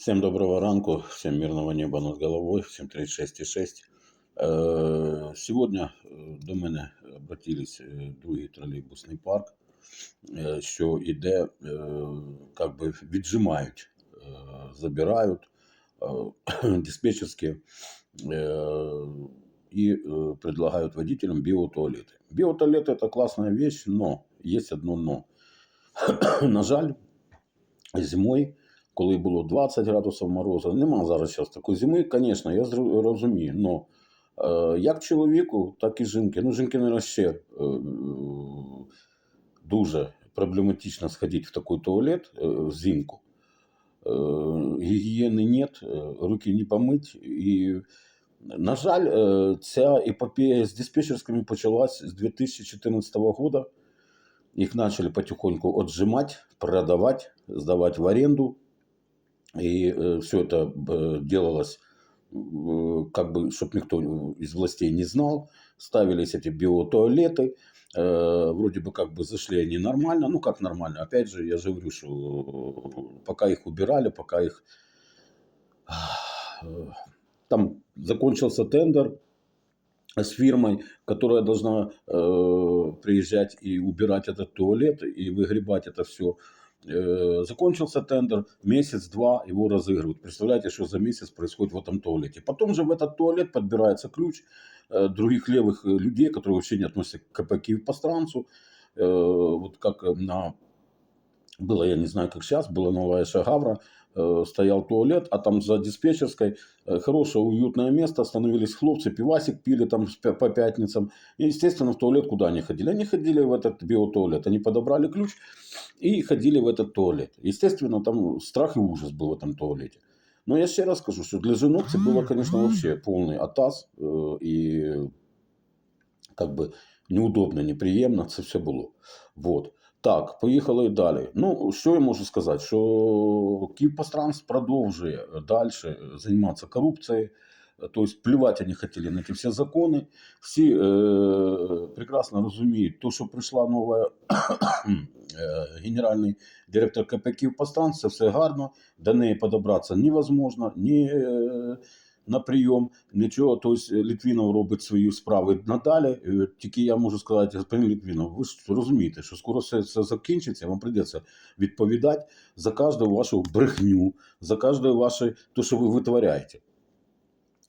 Всем доброго ранку, всем мирного неба над головой, всем 36,6. Е, Сьогодні е, до мене обратились е, другий тролейбусний парк, е, що іде, е, как би віджимають, е, забирають е, диспетчерські е, и э, предлагают водителям биотуалеты. Биотуалеты это классная вещь, но есть одно но. На жаль, зимою, коли було 20 градусів морозу, нема зараз зараз такої зими, звісно, я розумію. Но е, як чоловіку, так і жінки. Ну, жінки, мабуть, ще е, дуже проблематично сходити в такий туалет е, взимку. Гігієни нет, руки не помить. І, на жаль, ця епопея з диспетчерськими почалась з 2014 года. Их начали потихоньку отжимать, продавать, сдавать в аренду. И все это э, делалось, э, как бы, чтобы никто из властей не знал. Ставились эти биотуалеты. Э, Вроде бы как бы зашли они нормально. Ну, как нормально? Опять же, я же говорю, что э, пока их убирали, пока их... э, Там закончился тендер, с фирмой, которая должна э, приезжать и убирать этот туалет и выгребать это все. Э, закончился тендер, месяц-два его разыгрывают. Представляете, что за месяц происходит в этом туалете. Потом же в этот туалет подбирается ключ э, других левых э, людей, которые вообще не относятся к КПК и пространцу. Э, вот как э, на... Было, я не знаю, как сейчас, была новая Шагавра, э, стоял туалет, а там за диспетчерской Э, хорошее, уютное место, остановились хлопцы, пивасик пили там по пятницам. И, естественно, в туалет куда они ходили? Они ходили в этот биотуалет. Они подобрали ключ и ходили в этот туалет. Естественно, там страх и ужас был в этом туалете. Но я ще раз скажу, что для жінок це було, конечно, вообще полный атас. э, И как бы неудобно, неприємно це все було. Вот. Так, поїхали далі. Ну, що я можу сказати? Що Київпостранс продовжує далі займатися корупцією. Тобто плювати вони хотіли на ті всі закони. Всі е, прекрасно розуміють, то, що прийшла нова е, генеральний директор КП Київпостранс, це все гарно, до неї подобратися невозможно, ні е, на прийом, нічого. Тобто Літвінов робить свої справи надалі. Е, Тільки я можу сказати, господин Літвінов, ви ж розумієте, що скоро все це закінчиться, вам прийдеться відповідати за кожну вашу брехню, за кожне ваше, то, що ви витворяєте.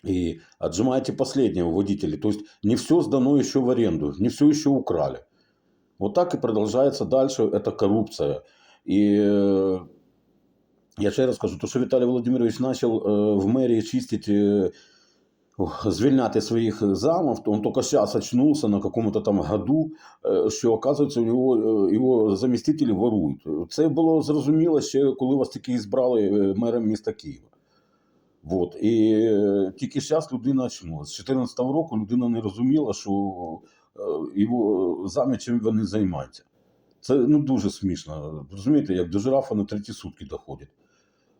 И отжимаете последнего водителя. То есть не все сдано еще в аренду, не все еще украли. Вот так и продолжается дальше эта коррупция. И э, я ще раз скажу, то, що Віталій Володимирович почав э, в мэрии чистить, э, ох, звільняти своїх замов, то он только сейчас очнулся на какому-то там году, е, що, оказується, у нього е, його замістителі ворують. Це було зрозуміло ще, коли вас тільки збрали е, мером міста Києва. Вот. І е, тільки зараз людина очнулася. З 2014 року людина не розуміла, що е, його замі чим вони займаються. Це ну, дуже смішно. Розумієте, як до жирафа на треті сутки доходить.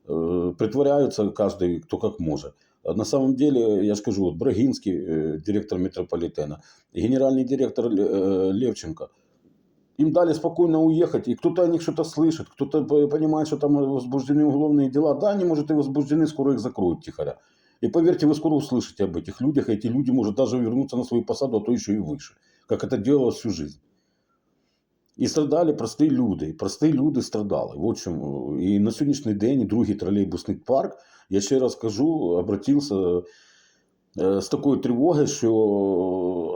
Е, Притворяються кожен, хто як може. А На самом деле, я ж кажу, от Брагинский, э, директор метрополитена, и генеральный директор э, Левченко, им дали спокойно уехать, и кто-то о них что-то слышит, кто-то п- понимает, что там возбуждены уголовные дела. Да, они, может, и возбуждены, скоро их закроют тихоря. И поверьте, вы скоро услышите об этих людях, и эти люди, может, даже вернуться на свою посаду, а то еще и выше, как это делалось всю жизнь. І страдали прості люди, і прості люди страдали. Вот чому. І на сьогоднішній день другий тролейбусний парк, я ще раз кажу, обратився е, з такою тривогою, що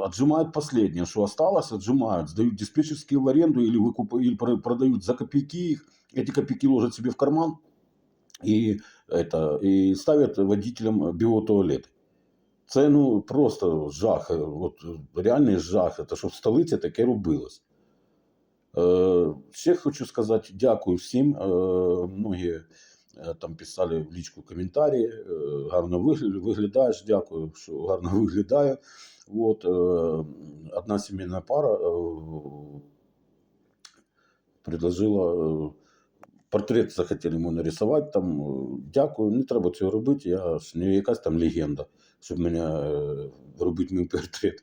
отжимають последнее, що осталось, отжимають, сдают диспетчерские в аренду или, выкуп... или про- продают за копейки их, эти копейки ложат себе в карман и, это, и ставят водителям биотуалети. Це ну просто жах, е, от, реальний жах, це що в столиці таке робилось. Е, Ще хочу сказати дякую всім. Е, Многі е, там писали в лічку коментарі. Гарно виглядаєш, дякую, що гарно виглядає. От, одна сімейна пара предложила портрет захотіли йому нарисувати. Там, дякую, не треба цього робити. Я ж не якась там легенда, щоб мене робити мій портрет.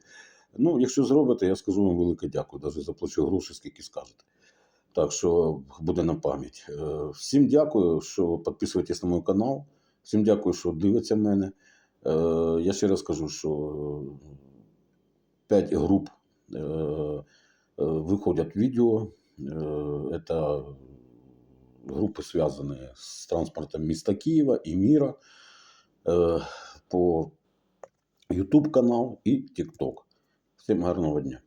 Ну, якщо зробите, я скажу вам велике дякую, навіть заплачу гроші, скільки скажете. Так що буде на пам'ять. Е, Всім дякую, що підписуєтесь на мій канал. Всім дякую, що дивиться мене. Е, Я ще раз кажу, що 5 груп е, е, виходять відео. Е, Это группы, связанные с транспортом места Киева и мира э, по YouTube канал и TikTok. Всем гарного дня.